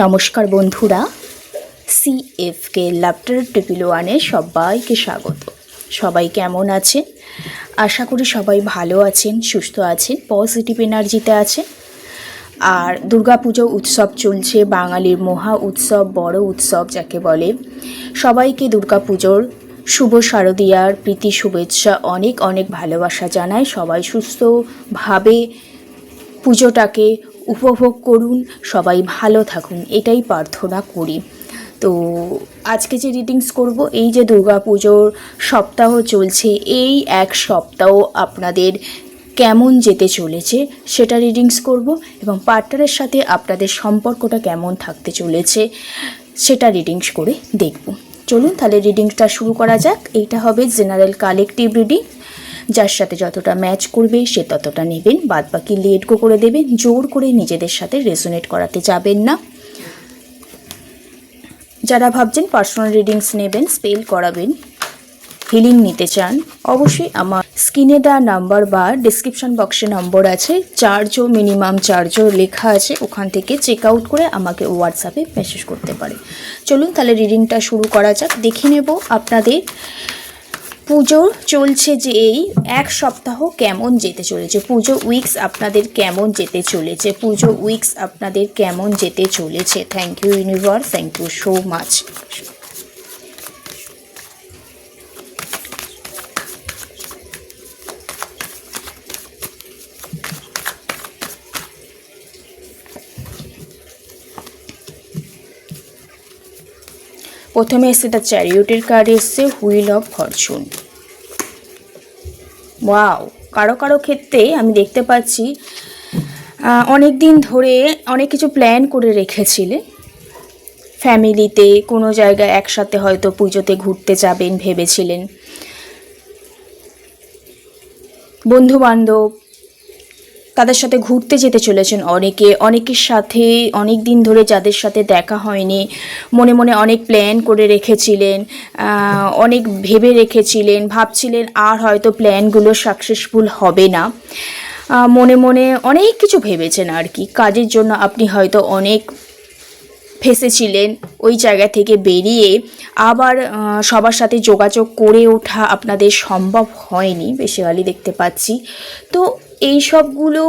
নমস্কার বন্ধুরা সিএফকে ল্যাপটার টেবিল ওয়ানে সবাইকে স্বাগত। সবাই কেমন আছেন? আশা করি সবাই ভালো আছেন, সুস্থ আছেন পজিটিভ এনার্জিতে আছেন। আর দুর্গাপুজো উৎসব চলছে, বাঙালির মহা উৎসব, বড় উৎসব যাকে বলে। সবাইকে দুর্গাপুজোর শুভ শারদীয়ার প্রীতি, শুভেচ্ছা, অনেক অনেক ভালোবাসা জানায় সবাই সুস্থভাবে পুজোটাকে উপভোগ করুন, সবাই ভালো থাকুন, এটাই প্রার্থনা করি। তো আজকে যে রিডিংস করব, এই যে দুর্গা পুজোর সপ্তাহ চলছে, এই এক সপ্তাহ আপনাদের কেমন যেতে চলেছে, সেটা রিডিংস করব এবং পার্টনারের সাথে আপনাদের সম্পর্কটা কেমন থাকতে চলেছে, সেটা রিডিংস করে দেখব। চলুন তাহলে রিডিংসটা শুরু করা যাক, এইটা হবে জেনারেল কালেকটিভ রিডিং যার সাথে যতটা ম্যাচ করবে, সে ততটা নেবেন। বাদ বাকি লেট গো করে দেবেন। জোর করে নিজেদের সাথে রেজোনেট করাতে যাবেন না। যারা ভাবছেন পার্সোনাল রিডিংস নেবেন স্পেল করাবেন হিলিং নিতে চান, অবশ্যই আমার স্ক্রিনে দেওয়া নাম্বার বা ডিসক্রিপশন বক্সে নম্বর আছে। চার্জও মিনিমাম চার্জও লেখা আছে। ওখান থেকে চেক আউট করে আমাকে হোয়াটসঅ্যাপে মেসেজ করতে পারে। চলুন তাহলে রিডিংটা শুরু করা যাক। দেখে নেব আপনাদের পুজো চলছে যে এই এক সপ্তাহ কেমন যেতে চলেছে? পুজো উইকস আপনাদের কেমন যেতে চলেছে? পুজো উইকস আপনাদের কেমন যেতে চলেছে? Thank you universe thank you so much প্রথমে এসছে দ্য চ্যারিওটের কার্ড এসছে হুইল অফ ফরচুন ওয়াও কারও কারও ক্ষেত্রে আমি দেখতে পাচ্ছি অনেক দিন ধরে অনেক কিছু প্ল্যান করে রেখেছিলে। ফ্যামিলিতে কোনো জায়গায় একসাথে হয়তো পুজোতে ঘুরতে যাবেন, ভেবেছিলেন। বন্ধু বান্ধব তাদের সাথে ঘুরতে যেতে চলেছেন অনেকে। অনেকের সাথে অনেক দিন ধরে যাদের সাথে দেখা হয়নি, মনে মনে অনেক প্ল্যান করে রেখেছিলেন অনেক ভেবে রেখেছিলেন, ভাবছিলেন আর হয়তো প্ল্যানগুলো সাকসেসফুল হবে না। মনে মনে অনেক কিছু ভেবেছেন আর কি। কাজের জন্য আপনি হয়তো অনেক ফেসেছিলেন ওই জায়গা থেকে বেরিয়ে। আবার সবার সাথে যোগাযোগ করে ওঠা আপনাদের সম্ভব হয়নি বেসিক্যালি দেখতে পাচ্ছি। তো এই সবগুলো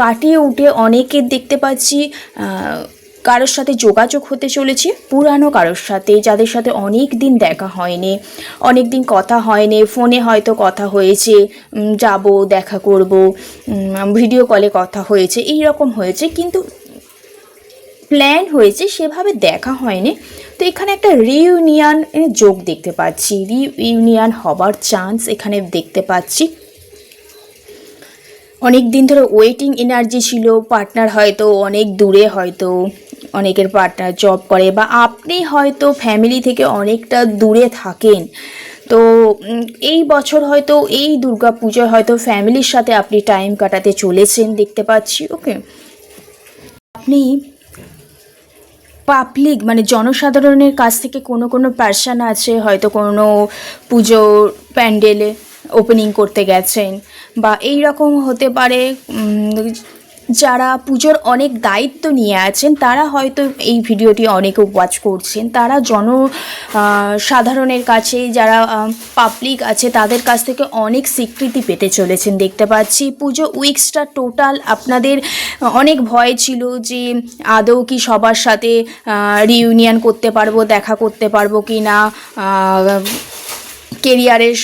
কাটিয়ে উঠে অনেকের দেখতে পাচ্ছি কারোর সাথে যোগাযোগ হতে চলেছে, পুরানো কারোর সাথে, যাদের সাথে অনেক দিন দেখা হয়নি অনেক দিন কথা হয়নি, ফোনে হয়তো কথা হয়েছে যাব, দেখা করব ভিডিও কলে কথা হয়েছে এই রকম হয়েছে, কিন্তু প্ল্যান হয়েছে সেভাবে দেখা হয়নি। তো এখানে একটা রিইউনিয়ন যোগ দেখতে পাচ্ছি রিইউনিয়ন হবার চান্স এখানে দেখতে পাচ্ছি। অনেক দিন ধরে ওয়েটিং এনার্জি ছিল পার্টনার হয়তো অনেক দূরে হয়তো, অনেকের পার্টনার জব করে বা আপনি হয়তো ফ্যামিলি থেকে অনেকটা দূরে থাকেন। তো এই বছর হয়তো এই দুর্গা পুজোয় হয়তো ফ্যামিলির সাথে আপনি টাইম কাটাতে চলেছেন, দেখতে পাচ্ছি ওকে আপনি পাবলিক মানে জনসাধারণের কাছ থেকে কোনো কোনো পার্সন আছে, হয়তো কোনো পুজো প্যান্ডেলে ওপেনিং করতে গেছেন। বা এই রকম হতে পারে যারা পুজোর অনেক দায়িত্ব নিয়ে আছেন, তারা হয়তো এই ভিডিওটি অনেকে ওয়াচ করছেন। তারা জন সাধারণের কাছে, যারা পাবলিক আছে, তাদের কাছ থেকে অনেক স্বীকৃতি পেতে চলেছেন। দেখতে পাচ্ছি, পুজো উইক্সটা টোটাল আপনাদের অনেক ভয় ছিল যে আদৌ কি সবার সাথে রিইউনিয়ন করতে পারব, দেখা করতে পারব কি না কেরিয়ারের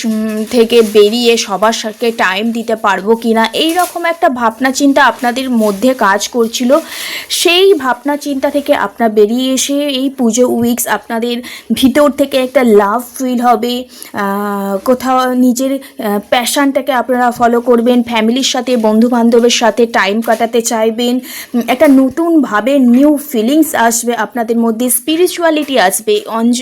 থেকে বেরিয়ে সবার সাথে টাইম দিতে পারব কি না এই রকম একটা ভাবনা চিন্তা আপনাদের মধ্যে কাজ করছিল। সেই ভাবনা চিন্তা থেকে আপনার বেরিয়ে এসে এই পুজো উইকস আপনাদের ভিতর থেকে একটা লাভ ফিল হবে। কোথাও নিজের প্যাশানটাকে আপনারা ফলো করবেন ফ্যামিলির সাথে বন্ধু বান্ধবের সাথে টাইম কাটাতে চাইবেন। একটা নতুনভাবে নিউ ফিলিংস আসবে, আপনাদের মধ্যে স্পিরিচুয়ালিটি আসবে। অঞ্জ,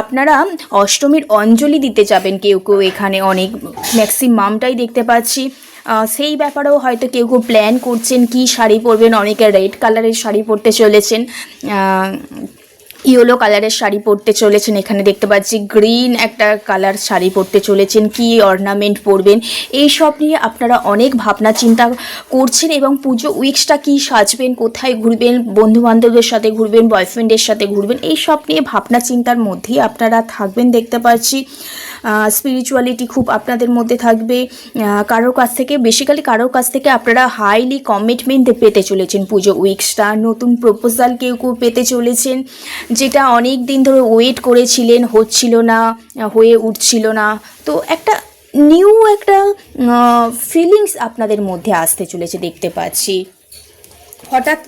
আপনারা অষ্টমীর অঞ্জলি দিতে যাবেন কেউ কেউ এখানে অনেক ম্যাক্সিমামটাই দেখতে পাচ্ছি। সেই ব্যাপারেও হয়তো কেউ কেউ প্ল্যান করছেন কি শাড়ি পরবেন, অনেকে রেড কালারের শাড়ি পরতে চলেছেন। ইয়েলো কালারের শাড়ি পরতে চলেছেন, এখানে দেখতে পাচ্ছি গ্রিন একটা কালার শাড়ি পরতে চলেছেন, কি অর্নামেন্ট পরবেন। এই সব নিয়ে আপনারা অনেক ভাবনা চিন্তা করছেন এবং পুজো উইক্সটা কি সাজবেন, কোথায় ঘুরবেন বন্ধু বান্ধবদের সাথে ঘুরবেন বয়ফ্রেন্ডের সাথে ঘুরবেন এই সব নিয়ে ভাবনা চিন্তার মধ্যেই আপনারা থাকবেন দেখতে পাচ্ছি। স্পিরিচুয়ালিটি খুব আপনাদের মধ্যে থাকবে। কারোর কাছ থেকে বেসিক্যালি কারোর কাছ থেকে আপনারা হাইলি কমিটমেন্ট পেতে চলেছেন পুজো উইক্সটা নতুন প্রপোজাল কেউ কেউ পেতে চলেছেন, যেটা অনেক দিন ধরে ওয়েট করেছিলেন, হচ্ছিল না, হয়ে উঠছিল না। তো একটা নিউ একটা ফিলিংস আপনাদের মধ্যে আসতে চলেছে দেখতে পাচ্ছি। হঠাৎ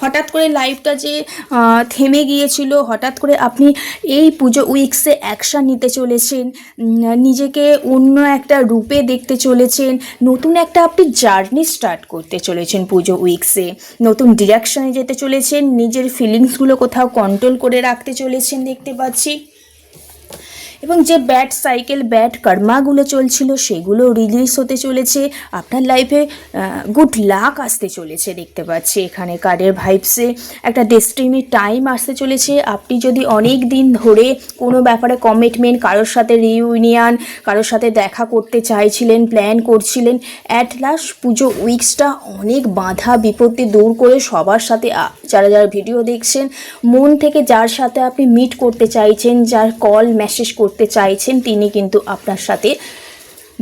হঠাৎ করে লাইফটা যে থেমে গিয়েছিল, হঠাৎ করে আপনি এই পুজো উইক্সে অ্যাকশান নিতে চলেছেন নিজেকে অন্য একটা রূপে দেখতে চলেছেন, নতুন একটা আপনি জার্নি স্টার্ট করতে চলেছেন পুজো উইক্সে নতুন ডিরেকশনে যেতে চলেছেন, নিজের ফিলিংসগুলো কোথাও কন্ট্রোল করে রাখতে চলেছেন দেখতে পাচ্ছি। এবং যে ব্যাড সাইকেল ব্যাড কর্মাগুলো চলছিল সেগুলো রিলিজ হতে চলেছে। আপনার লাইফে গুড লাক আসতে চলেছে দেখতে পাচ্ছি এখানে কার্ডের ভাইবসে একটা ডেস্টিনি টাইম আসতে চলেছে। আপনি যদি অনেক দিন ধরে কোনো ব্যাপারে কমিটমেন্ট কারোর সাথে রিউনিয়ন কারোর সাথে দেখা করতে চাইছিলেন প্ল্যান করছিলেন অ্যাট লাস্ট পুজো উইক্সটা অনেক বাধা, বিপত্তি দূর করে সবার সাথে যারা যারা ভিডিও দেখছেন, মন থেকে যার সাথে আপনি মিট করতে চাইছেন, যার কল মেসেজ করতে চাইছেন, তিনি কিন্তু আপনার সাথে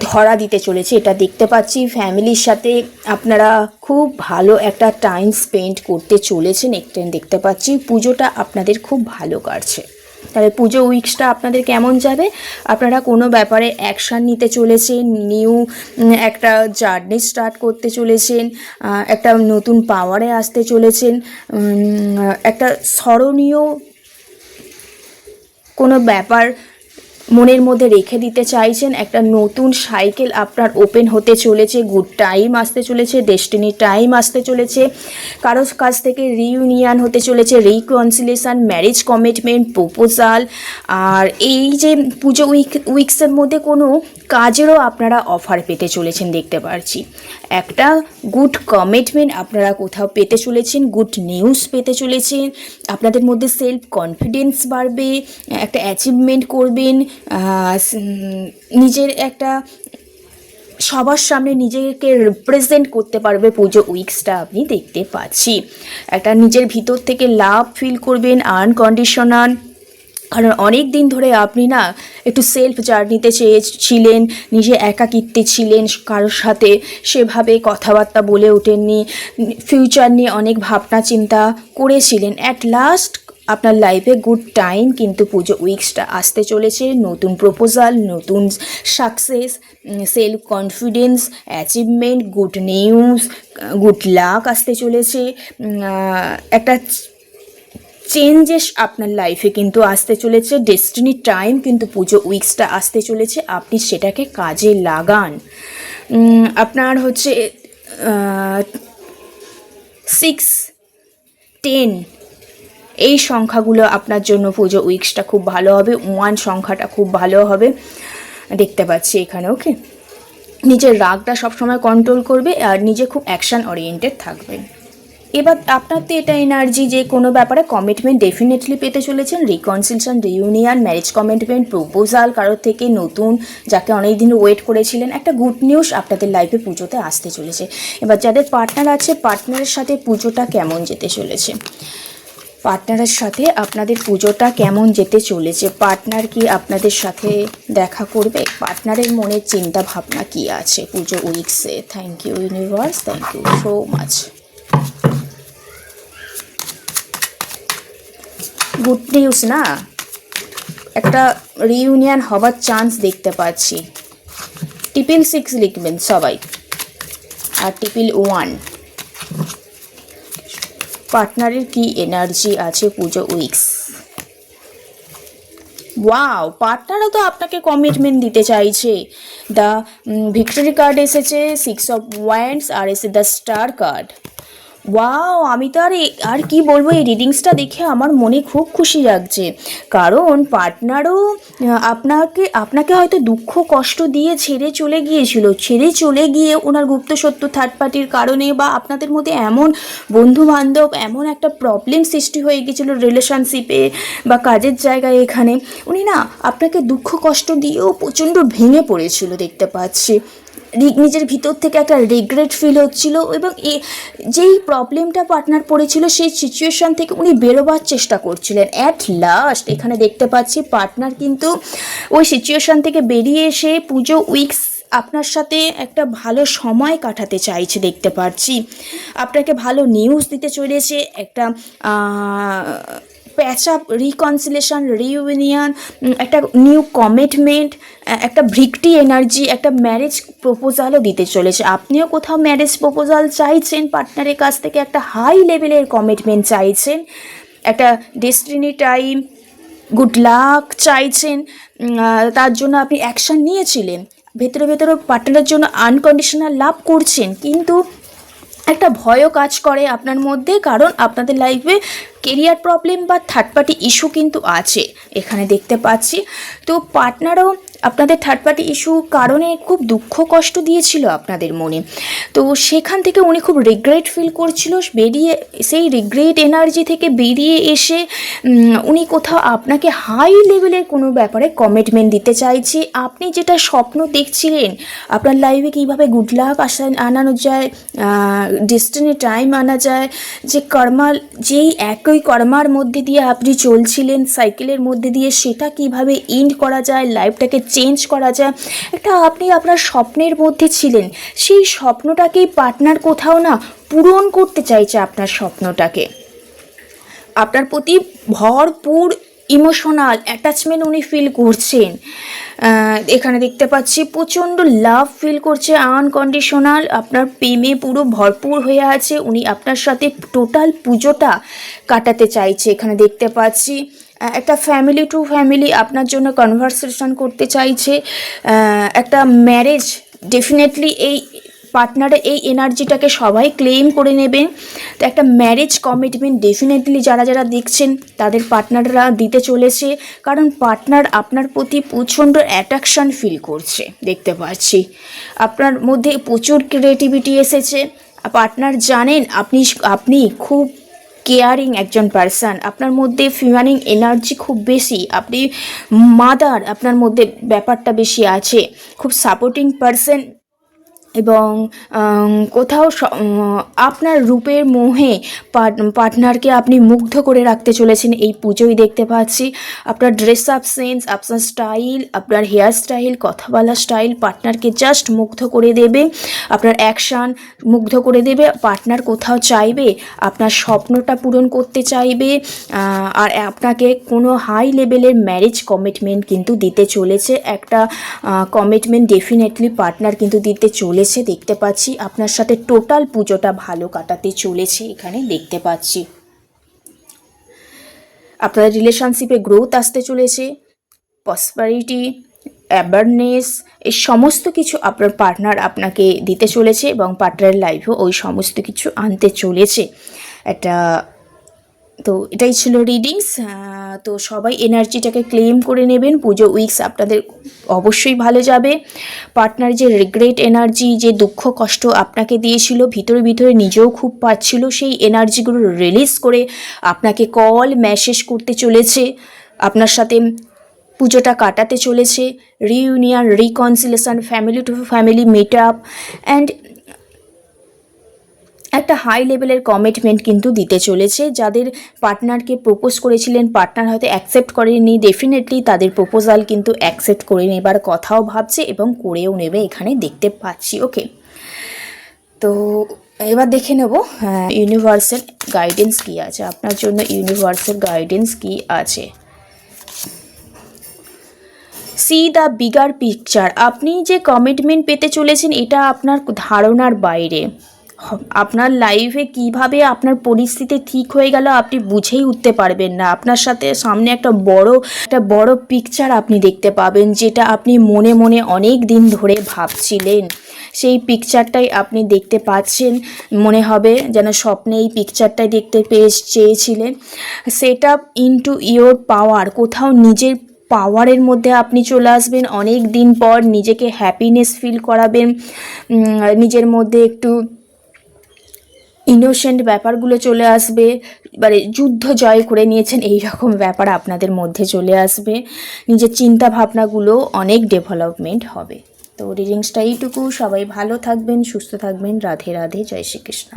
ধরা দিতে চলেছে। এটা দেখতে পাচ্ছি, ফ্যামিলির সাথে আপনারা খুব ভালো একটা টাইম স্পেন্ড করতে চলেছেন। একটা দেখতে পাচ্ছি, পুজোটা আপনাদের খুব ভালো কাটছে। তাহলে পুজো উইক্সটা আপনাদের কেমন যাবে? আপনারা কোনো ব্যাপারে অ্যাকশান নিতে চলেছেন? নিউ একটা জার্নি স্টার্ট করতে চলেছেন একটা নতুন পাওয়ারে আসতে চলেছেন একটা স্মরণীয় কোনো ব্যাপার মনের মধ্যে রেখে দিতে চাইছেন। একটা নতুন সাইকেল আপনার ওপেন হতে চলেছে। গুড টাইম আসতে চলেছে, ডেস্টিনি টাইম আসতে চলেছে। কারোর কাছ থেকে রিউনিয়ন হতে চলেছে, রিকনসিলেশন, ম্যারেজ কমিটমেন্ট, প্রপোজাল। আর এই যে পুজো উইক, উইক্সের মধ্যে কোনো কাজেরও আপনারা অফার পেতে চলেছেন দেখতে পারছি। একটা গুড কমিটমেন্ট আপনারা কোথাও পেতে চলেছেন, গুড নিউজ পেতে চলেছেন। আপনাদের মধ্যে সেলফ কনফিডেন্স বাড়বে, একটা অ্যাচিভমেন্ট করবেন। নিজের একটা সবার সামনে নিজেকে রিপ্রেজেন্ট করতে পারবে পুজো উইক্সটা আপনি দেখতে পাচ্ছি। একটা নিজের ভিতর থেকে লাভ ফিল করবেন আনকন্ডিশনাল কারণ অনেক দিন ধরে আপনি না একটু সেলফ জার্নিতে চেয়েছিলেন নিজে একাকিত্বে ছিলেন, কারোর সাথে সেভাবে কথাবার্তা বলে ওঠেননি ফিউচার নিয়ে অনেক ভাবনা চিন্তা করেছিলেন। অ্যাট লাস্ট আপনার লাইফে গুড টাইম কিন্তু পুজো উইক্সটা আসতে চলেছে। নতুন প্রপোজাল নতুন success self confidence achievement good news good luck আসতে চলেছে। একটা চেঞ্জেস আপনার লাইফে কিন্তু আসতে চলেছে। ডেস্টিনি টাইম কিন্তু পুজো উইক্সটা আসতে চলেছে। আপনি সেটাকে কাজে লাগান। আপনার হচ্ছে সিক্স টেন এই সংখ্যাগুলো আপনার জন্য পুজো উইক্সটা খুব ভালো হবে, ওয়ান সংখ্যাটা খুব ভালো হবে। দেখতে পাচ্ছি এখানে, ওকে? নিজের রাগটা সবসময় কন্ট্রোল করবে আর নিজে খুব অ্যাকশন ওরিয়েন্টেড থাকবে। এবার আপনার তো এটা এনার্জি যে কোনো ব্যাপারে কমিটমেন্ট ডেফিনেটলি পেতে চলেছেন। Reconciliation reunion marriage commitment proposal কারোর থেকে নতুন, যাকে অনেক দিন ওয়েট করেছিলেন, একটা গুড নিউজ আপনাদের লাইফে পুজোতে আসতে চলেছে। এবার যাদের পার্টনার আছে পার্টনারের সাথে পুজোটা কেমন যেতে চলেছে? পার্টনারের সাথে আপনাদের পুজোটা কেমন যেতে চলেছে? পার্টনার কি আপনাদের সাথে দেখা করবে? পার্টনারের মনের চিন্তা ভাবনা কি আছে পুজো উইক্সে thank you universe thank you so much good news না? একটা রিইউনিয়ন হবার চান্স দেখতে পাচ্ছি। টিপিল সিক্স লিখবেন সবাই। আর টিপিল ওয়ান পার্টনারের কি এনার্জি আছে পুজো উইক্স? ওয়াও, পার্টনারও তো আপনাকে কমিটমেন্ট দিতে চাইছে। দ্য ভিক্টোরি কার্ড এসেছে সিক্স অফ ওয়ান্ডস আর এসে দ্য স্টার কার্ড ওয়াও আমি তো আর আর কি বলব, এই রিডিংসটা দেখে আমার মনে খুব খুশি লাগছে। কারণ পার্টনারও আপনাকে আপনাকে হয়তো দুঃখ, কষ্ট দিয়ে ছেড়ে চলে গিয়েছিল। ছেড়ে চলে গিয়ে ওনার গুপ্ত সত্য থার্ড পার্টির কারণে বা আপনাদের মধ্যে এমন বন্ধু বান্ধব এমন একটা প্রবলেম সৃষ্টি হয়ে গিয়েছিল রিলেশনশিপে বা কাজের জায়গায় এখানে। উনি না আপনাকে দুঃখ, কষ্ট দিয়েও প্রচণ্ড ভেঙে পড়েছিল দেখতে পাচ্ছি। নিজের ভিতর থেকে একটা রিগ্রেট ফিল হচ্ছিল এবং এ, যেই প্রবলেমটা পার্টনার পড়েছিল, সেই সিচুয়েশন থেকে উনি বেরোবার চেষ্টা করছিলেন। অ্যাট লাস্ট এখানে দেখতে পাচ্ছি পার্টনার কিন্তু ওই সিচুয়েশন থেকে বেরিয়ে এসে পুজো উইকস আপনার সাথে একটা ভালো সময় কাটাতে চাইছে দেখতে পাচ্ছি। আপনাকে ভালো নিউজ দিতে চলেছে একটা প্যাচ আপ রিকনসিলেশন রিউনিয়ন একটা নিউ কমিটমেন্ট একটা ভ্রিক্টি এনার্জি একটা ম্যারেজ প্রপোজালও দিতে চলেছে। আপনিও কোথাও ম্যারেজ প্রপোজাল চাইছেন পার্টনারের কাছ থেকে একটা হাই লেভেলের কমিটমেন্ট চাইছেন, একটা ডেস্টিনি টাইম গুড লাক চাইছেন তার জন্য আপনি অ্যাকশন নিয়েছিলেন, ভেতরে ভেতরে পার্টনারের জন্য আনকন্ডিশনাল লাভ করছেন, কিন্তু একটা ভয়ও কাজ করে আপনার মধ্যে, কারণ আপনাদের লাইফে কেরিয়ার প্রবলেম বা থার্ড পার্টি ইস্যু কিন্তু আছে। এখানে দেখতে পাচ্ছি। তো পার্টনারও আপনাদের থার্ড পার্টি ইস্যু কারণে খুব দুঃখ কষ্ট দিয়েছিল আপনাদের মনে। তো সেখান থেকে উনি খুব রিগ্রেট ফিল করছিল, বেরিয়ে সেই রিগ্রেট এনার্জি থেকে বেরিয়ে এসে উনি কোথাও আপনাকে হাই লেভেলের কোনো ব্যাপারে কমিটমেন্ট দিতে চাইছে। আপনি যেটা স্বপ্ন দেখছিলেন, আপনার লাইফে কীভাবে গুড লাক আসা, আনানো যায় ডিস্টেনে টাইম আনা যায়, যে কর্মাল যেই একই কর্মার মধ্যে দিয়ে আপনি চলছিলেন সাইকেলের মধ্যে দিয়ে সেটা কীভাবে এন্ড করা যায় লাইফটাকে চেঞ্জ করা যায়। একটা আপনি আপনার স্বপ্নের মধ্যে ছিলেন, সেই স্বপ্নটাকেই পার্টনার কোথাও না পূরণ করতে চাইছে আপনার স্বপ্নটাকে। আপনার প্রতি ভরপুর ইমোশনাল অ্যাটাচমেন্ট উনি ফিল করছেন। এখানে দেখতে পাচ্ছি, প্রচণ্ড লাভ ফিল করছে আনকন্ডিশনাল আপনার প্রেমে পুরো ভরপুর হয়ে আছে। উনি আপনার সাথে টোটাল পুজোটা কাটাতে চাইছে। এখানে দেখতে পাচ্ছি একটা ফ্যামিলি টু ফ্যামিলি আপনার জন্য কনভারসেশন করতে চাইছে একটা ম্যারেজ ডেফিনেটলি এই পার্টনারের এই এনার্জিটাকে সবাই ক্লেম করে নেবে। তো একটা ম্যারেজ কমিটমেন্ট ডেফিনেটলি যারা যারা দেখছেন, তাদের পার্টনাররা দিতে চলেছে। কারণ পার্টনার আপনার প্রতি প্রচণ্ড অ্যাট্রাকশন ফিল করছে, দেখতে পাচ্ছি। আপনার মধ্যে প্রচুর ক্রিয়েটিভিটি এসেছে। পার্টনার জানেন, আপনি আপনি খুব কেয়ারিং একজন পার্সন আপনার মধ্যে ফিমানিং এনার্জি খুব বেশি, আপনি মাদার আপনার মধ্যে ব্যাপারটা বেশি আছে। খুব সাপোর্টিং পার্সন এবং কোথাও আপনার রূপের মোহে পার্ট- পার্টনারকে আপনি মুগ্ধ করে রাখতে চলেছেন, এই পুজোই দেখতে পাচ্ছি। আপনার ড্রেস আপ সেন্স আপনার স্টাইল আপনার হেয়ার স্টাইল কথা বলার স্টাইল পার্টনারকে জাস্ট মুগ্ধ করে দেবে। আপনার অ্যাকশান মুগ্ধ করে দেবে। পার্টনার কোথাও চাইবে, আপনার স্বপ্নটা পূরণ করতে চাইবে আর আপনাকে কোনো হাই লেভেলের ম্যারেজ কমিটমেন্ট কিন্তু দিতে চলেছে। একটা কমিটমেন্ট ডেফিনেটলি পার্টনার কিন্তু দিতে চলেছে। দেখতে পাচ্ছি, আপনার সাথে টোটাল পুজোটা ভালো কাটাতে চলেছে এখানে, দেখতে পাচ্ছি। আপনাদের রিলেশনশিপে গ্রোথ আসতে চলেছে প্রসপারিটি অ্যাওয়ারনেস এই সমস্ত কিছু আপনার পার্টনার আপনাকে দিতে চলেছে এবং পার্টনারের লাইফেও ওই সমস্ত কিছু আনতে চলেছে। একটা, তো এটাই ছিল রিডিংস তো সবাই এনার্জিটাকে ক্লেম করে নেবেন। পুজো উইকস আপনাদের অবশ্যই ভালো যাবে। পার্টনার যে রিগ্রেট এনার্জি, যে দুঃখ, কষ্ট আপনাকে দিয়েছিল, ভিতরে ভিতরে নিজেও খুব পাচ্ছিল, সেই এনার্জিগুলো রিলিজ করে আপনাকে কল মেসেজ করতে চলেছে। আপনার সাথে পুজোটা কাটাতে চলেছে। Reunion reconciliation family to family meet up and একটা হাই লেভেলের কমিটমেন্ট কিন্তু দিতে চলেছে। যাদের পার্টনারকে প্রপোজ করেছিলেন পার্টনার হয়তো অ্যাকসেপ্ট করেনি ডেফিনেটলি তাদের প্রপোজাল কিন্তু অ্যাকসেপ্ট করে নেবার কথাও ভাবছে এবং করেও নেবে এখানে দেখতে পাচ্ছি। ওকে তো এবার দেখে নেব ইউনিভার্সাল গাইডেন্স কী আছে? আপনার জন্য ইউনিভার্সাল গাইডেন্স কী আছে? সি দ্য বিগার পিকচার আপনি যে কমিটমেন্ট পেতে চলেছেন, এটা আপনার ধারণার বাইরে। আপনার লাইফে কীভাবে আপনার পরিস্থিতি ঠিক হয়ে গেল আপনি বুঝেই উঠতে পারবেন না। আপনার সাথে সামনে একটা বড় একটা বড় পিকচার আপনি দেখতে পাবেন, যেটা আপনি মনে মনে অনেক দিন ধরে ভাবছিলেন। সেই পিকচারটাই আপনি দেখতে পাচ্ছেন। মনে হবে যেন স্বপ্নে এই পিকচারটাই দেখতে পেয়ে চেয়েছিলেন। Set up into your power কোথাও নিজের পাওয়ারের মধ্যে আপনি চলে আসবেন। অনেক দিন পর নিজেকে হ্যাপিনেস ফিল করাবেন। নিজের মধ্যে একটু ইনোসেন্ট ব্যাপারগুলো চলে আসবে। এবারে যুদ্ধ জয় করে নিয়েছেন এই রকম ব্যাপার আপনাদের মধ্যে চলে আসবে। নিজের চিন্তা ভাবনাগুলো অনেক ডেভেলপমেন্ট হবে। তো রিডিংসটা এইটুকু। সবাই ভালো থাকবেন, সুস্থ থাকবেন। রাধে রাধে। জয় শ্রীকৃষ্ণ।